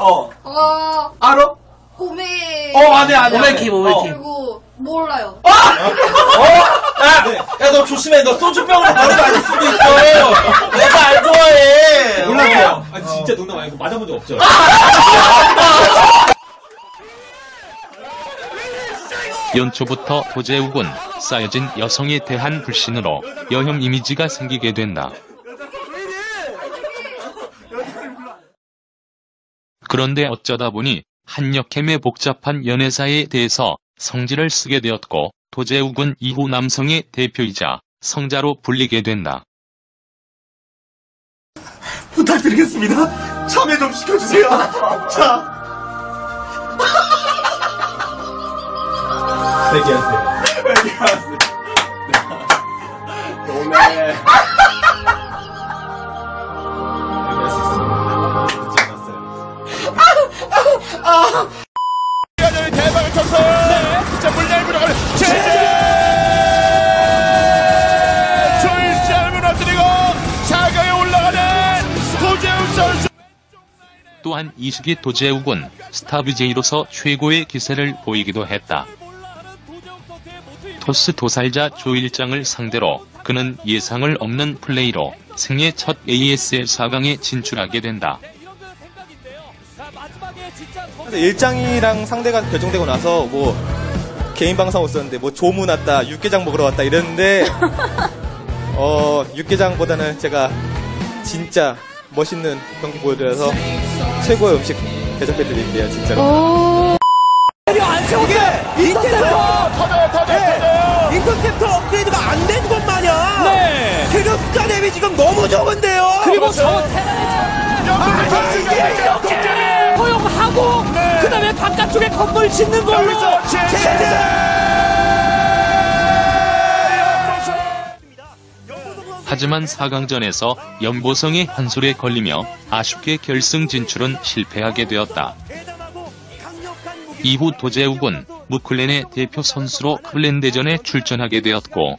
어 어, 알아? 고메. 어 안해 안 해 오메키, 오메키. 그리고, 몰라요. 어? 야, 야, 너 조심해. 너 소주병으로 바로 맞을 수도 있어. 내가 안 좋아해. 몰라요. 아, 진짜 농담 아니고 맞아본 적 없죠. 연초부터 도제욱은 쌓여진 여성에 대한 불신으로 여혐 이미지가 생기게 된다. 그런데 어쩌다 보니 한여캠의 복잡한 연애사에 대해서 성질을 쓰게 되었고 도제욱은 이후 남성의 대표이자 성자로 불리게 된다. 부탁드리겠습니다. 참여 좀 시켜주세요. 자. 얘기하세요. 오늘. 얘기할 또한 이 시기 도제욱은 스타 BJ로서 최고의 기세를 보이기도 했다. 토스 도살자 조일장을 상대로 그는 예상을 없는 플레이로 생애 첫 ASL 4강에 진출하게 된다. 일장이랑 상대가 결정되고 나서 뭐 개인 방송 없었는데 뭐 조문 왔다 육개장 먹으러 왔다 이랬는데 어 육개장보다는 제가 진짜 멋있는 경기 보여드려서 최고의 음식 대접해 드릴게요 진짜로 안 채웠어요. 인터셉터. 터져요, 터져요, 터져요. 인터셉터 업그레이드가 안 된 것 마냥. 네. 그리고 숫자 대비 지금 너무 적은데요. 그리고 저 연습을 이렇게 허용하고 그다음에 바깥쪽에 건물 짓는 걸로. 제재! 하지만 4강전에서 연보성의 한솔에 걸리며 아쉽게 결승 진출은 실패하게 되었다. 이후 도제욱은 무클랜의 대표 선수로 클랜 대전에 출전하게 되었고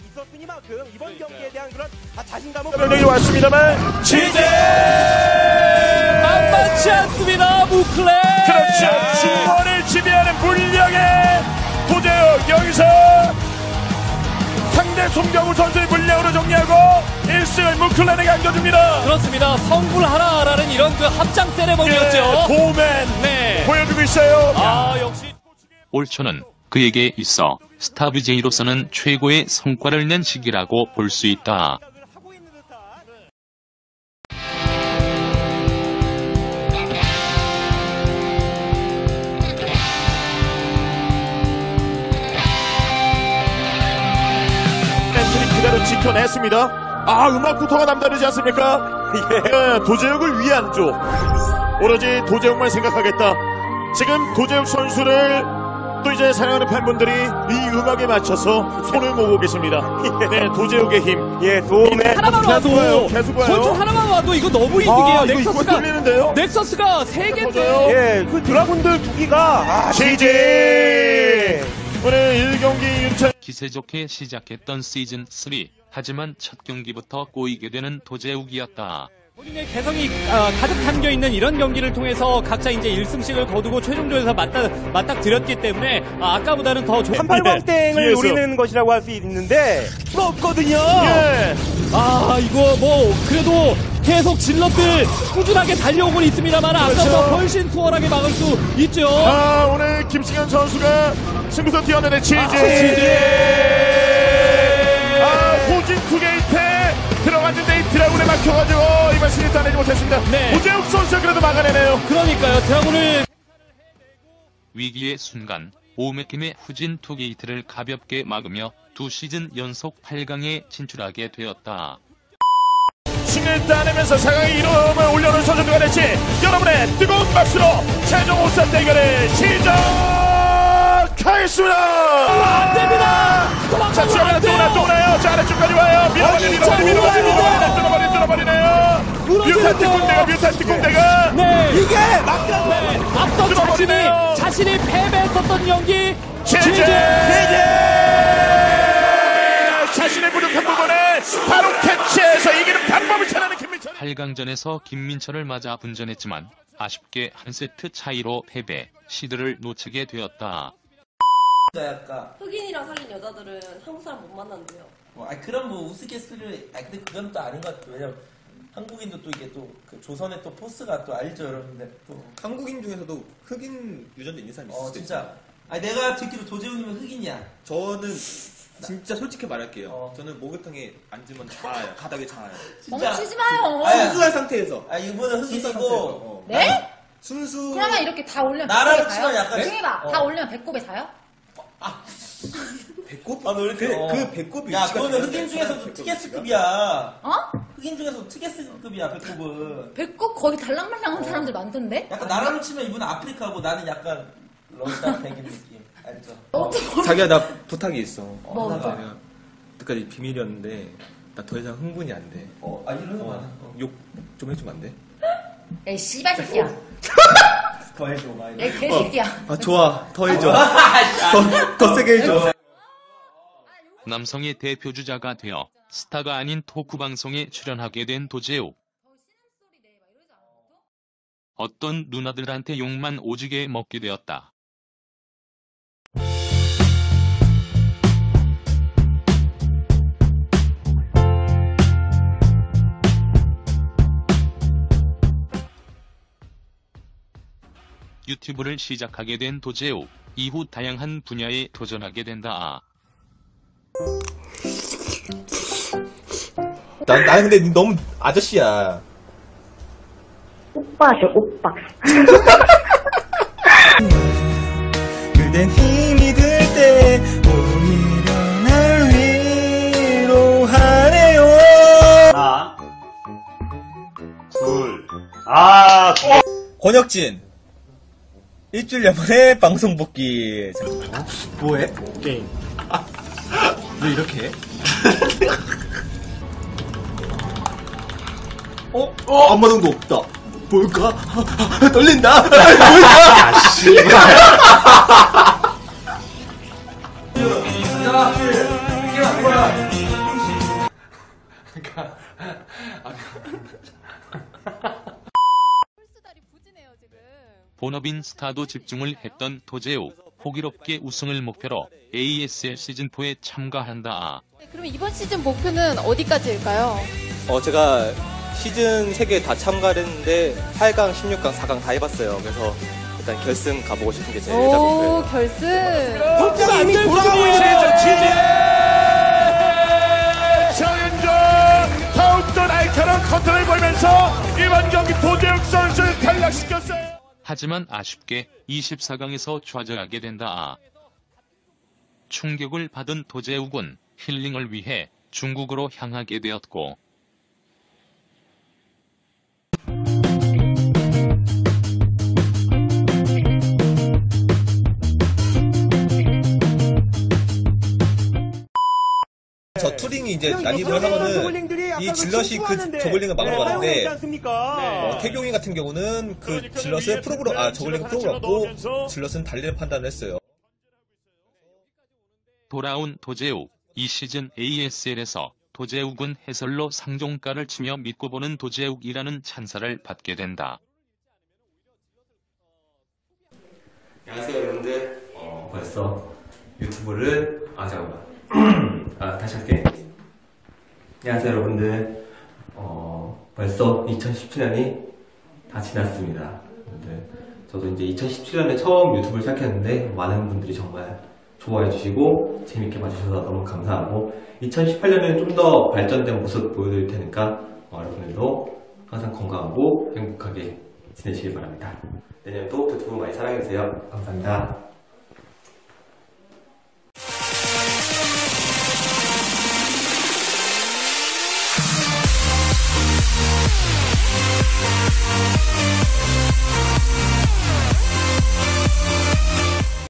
명령이 왔습니다만 제재! 만만치 않습니다, 무클레. 그렇죠. 중원을 지배하는 물량의 도재욱 여기서 상대 송병우 선수의 물량으로 정리하고 1승을 무클란에게 안겨줍니다. 그렇습니다. 성불 하나라는 이런 그 합장 세레머니였죠. 도맨 네. 보여주고 있어요. 아, 역시. 올 초는 그에게 있어 스타 BJ로서는 최고의 성과를 낸 시기라고 볼 수 있다. 지켜냈습니다. 아, 음악부터가 남다르지 않습니까? 예, 도재욱을 위한 쪽. 오로지 도재욱만 생각하겠다. 지금 도재욱 선수를 또 이제 사랑하는 팬분들이 이 음악에 맞춰서 손을 모으고 계십니다. 네, 도재욱의 힘. 예, 도움에 하나만 계속 와요. 와도 계속 와요. 권총 하나만 와도 이거 너무 이득이에요. 아, 이거 이거 넥서스가 뚫리는데요? 넥서스가 세. 개인데. 예, 그 드라군들 두 기가 아, 지지. 오늘 1경기 윤찬 기세 좋게 시작했던 시즌 3. 하지만 첫 경기부터 꼬이게 되는 도제욱이었다. 본인의 개성이 아, 가득 담겨 있는 이런 경기를 통해서 각자 이제 1승씩을 거두고 최종조에서 맞닥 맞닥뜨렸기 때문에 아, 아까보다는 더 좋은 한팔광땡을. 노리는 것이라고 할 수 있는데 없거든요. 예. 아 이거 뭐 그래도 계속 질럿들 꾸준하게 달려오고 있습니다만 아까보다 그렇죠. 훨씬 수월하게 막을 수 있죠. 아, 오늘 김승현 선수가 승부선 뛰어내는 지지. 아, 지지. 아, 호진 투게이트에 들어갔는데 이 드라군에 막혀가지고 이번 시리 따내지 못했습니다. 네. 오재욱 선수가 그래도 막아내네요. 그러니까요. 드라군을 위기의 순간 오메킴의 후진 투 게이트를 가볍게 막으며 두 시즌 연속 8강에 진출하게 되었다. 승리를 따내면서 상황의 이름을 올려놓은 선수가 됐지. 여러분의 뜨거운 박수로 최종 5선 대결을 시작 하겠습니다. 안 됩니다. 자, 도망가면 안또 돼요. 자, 아래쪽까지 와요. 밀어버리, 아니, 밀어버리, 자, 밀어버리, 오나요? 밀어버리, 뚫어버리, 뚫어버리네요. 무너지는데요. 뮤탄트 공대가, 뮤탄트 공대가. 네. 이게 막상 네. 앞서 자신이 뚫어버리네요. 자신이 패배했었던 경기 제재! 자신의 부족한 부분에 바로 캐치해서 이기는 방법을 찾아낸 김민철이. 8강전에서 김민철을 맞아 분전했지만 아쉽게 한 세트 차이로 패배, 시드를 놓치게 되었다. 약간 흑인이랑 사귄 여자들은 한국 사람 못 만난대요. 뭐, 아 그런 뭐 우스갯소리를, 아 근데 그건 또 아닌 것 같아요. 왜냐면 한국인도 또 이게 또 그 조선의 또 포스가 또 알죠, 여러분들. 또, 한국인 중에서도 흑인 유전자 있는 사람이 있을 어 수도 진짜. 아 내가 듣기로 도재훈이면 흑인이야. 있어요. 저는 진짜 솔직히 말할게요. 어. 저는 목욕탕에 앉으면 자요. 바닥에 자요. 진짜. 멍치지 마요. 아야. 순수한 상태에서. 아 이분은 순수한 상태에서. 흑인이고. 어. 네? 순수. 그러면 이렇게 다 올리면 나라로 배꼽에 치면 자요? 약간- 조용히. 어. 다 올리면 배꼽에 자요? 배꼽? 아, 너 이렇게- 그, 어. 그 배꼽이 야 그거는 흑인 중에서도 배꼽이 특게스급이야. 어? 흑인 중에서 특게스급이야 배꼽은. 배꼽 거의 달랑말랑한 사람들 많던데? 약간 나라로 치면 이분은 아프리카고 나는 약간 러시아 백인 느낌. 알죠? 어떻게 자기야 나 부탁이 있어. 뭐? 나가. 내가 그때까지 비밀이었는데 나 더 이상 흥분이 안 돼. 어, 아 이런 거 많아. 어, 욕좀 해주면 안 돼? 야, 이 씨발 새끼야. 더 해줘, 많이. 야, 이 개새끼야. 아 좋아 더 해줘. 더, 더 세게 해줘. 남성의 대표 주자가 되어 스타가 아닌 토크 방송에 출연하게 된 도재욱. 어떤 누나들한테 욕만 오지게 먹게 되었다. 유튜브를 시작하게 된 도재욱. 이후 다양한 분야에 도전하게 된다. 난, 나 근데 너무 아저씨야. 오빠죠, 오빠. 그댄 힘이 들 때 오히려 날 위로하네요. 하나, 둘, 아, 권혁진. 일주일에 만에 방송 복귀. 잠깐만. 뭐해? 게임. 왜 이렇게 해? 어? 어? 안마당도 없다. 뭘까? 떨린다. 뭘까? 본업인 스타도 집중을 했던 도재욱. 호기롭게 우승을 목표로 ASL 시즌4에 참가한다. 그러면 이번 시즌 목표는 어디까지일까요? 어, 제가 시즌 3개 다 참가를 했는데 8강, 16강, 4강 다 해봤어요. 그래서 일단 결승 가보고 싶은 게 제일 일단 오, 목표예요. 결승. 이미 돌아가고 있는 시즌 정현준 더욱더 날카로운 컨트롤을 보이면서 이번 경기 도재욱 선수를 탈락시켰어요. 하지만 아쉽게 24강에서 좌절하게 된다. 충격을 받은 도재욱은 힐링을 위해 중국으로 향하게 되었고 투링이 이제 난입을 하면은 이 질럿이 그 저글링을 막으러 가는데 어, 태경이 같은 경우는 그 질럿을 프로그램 아 저글링 프로그램고 질럿은 달리는 판단을 했어요. 돌아온 도재욱. 이 시즌 ASL에서 도재욱은 해설로 상종가를 치며 믿고 보는 도재욱이라는 찬사를 받게 된다. 안녕하세요 여러분들 어, 벌써 유튜브를 아 잠깐만 아 다시 할게. 안녕하세요 여러분들. 어, 벌써 2017년이 다 지났습니다 네, 저도 이제 2017년에 처음 유튜브를 시작했는데 많은 분들이 정말 좋아해 주시고 재밌게 봐주셔서 너무 감사하고 2018년에는 좀 더 발전된 모습 보여드릴 테니까 어, 여러분들도 항상 건강하고 행복하게 지내시길 바랍니다. 내년에도 유튜브 많이 사랑해주세요. 감사합니다 We'll